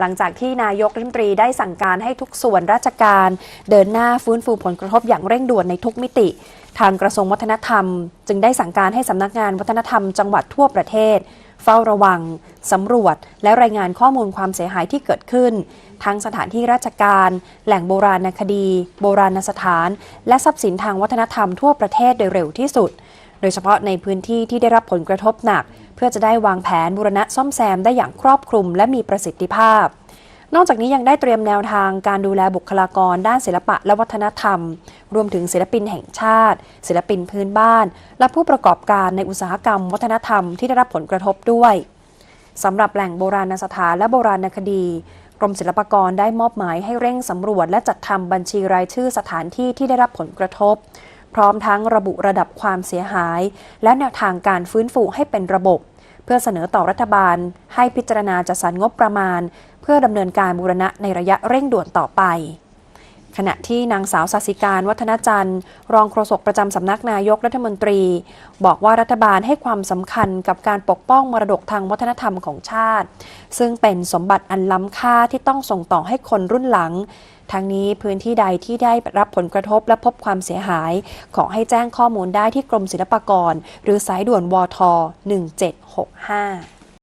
หลังจากที่นายกรัฐมนตรีได้สั่งการให้ทุกส่วนราชการ เดินหน้าฟื้นฟูผลกระทบอย่างเร่งด่วนในทุกมิติ ทางกระทรวงวัฒนธรรม จึงได้สั่งการให้สำนักงานวัฒนธรรมจังหวัดทั่วประเทศ เฝ้าระวัง สำรวจ และรายงานข้อมูลความเสียหายที่เกิดขึ้น ทั้งสถานที่ราชการ แหล่งโบราณคดี โบราณสถาน และทรัพย์สินทางวัฒนธรรมทั่วประเทศโดยเร็วที่สุด โดยเฉพาะในพื้นที่ที่ได้รับผลกระทบหนัก เพื่อจะได้วางแผนบูรณะซ่อมแซมได้อย่างครอบคลุมและมีประสิทธิภาพ นอกจากนี้ยังได้เตรียมแนวทางการดูแลบุคลากรด้านศิลปะและวัฒนธรรม รวมถึงศิลปินแห่งชาติ ศิลปินพื้นบ้าน และผู้ประกอบการในอุตสาหกรรม วัฒนธรรมที่ได้รับผลกระทบด้วยสำหรับแหล่งโบราณสถานและโบราณคดีกรมศิลปากรได้มอบหมายให้เร่งสำรวจและจัดทำบัญชีรายชื่อสถานที่ที่ได้รับผลกระทบ พร้อมทั้งระบุระดับความเสียหาย และแนวทางการฟื้นฟูให้เป็นระบบ เพื่อเสนอต่อรัฐบาล ให้พิจารณาจัดสรรงบประมาณ เพื่อดำเนินการบูรณะในระยะเร่งด่วนต่อไป ขณะที่นางสาวสัสิการวัฒนจันทร์ รองโฆษกประจำสำนักนายกรัฐมนตรี บอกว่ารัฐบาลให้ความสำคัญกับการปกป้องมรดกทางวัฒนธรรมของชาติ ซึ่งเป็นสมบัติอันล้ำค่าที่ต้องส่งต่อให้คนรุ่นหลัง ทั้งนี้พื้นที่ใดที่ได้รับผลกระทบและพบความเสียหาย ขอให้แจ้งข้อมูลได้ที่กรมศิลปากร หรือสายด่วนวท 1765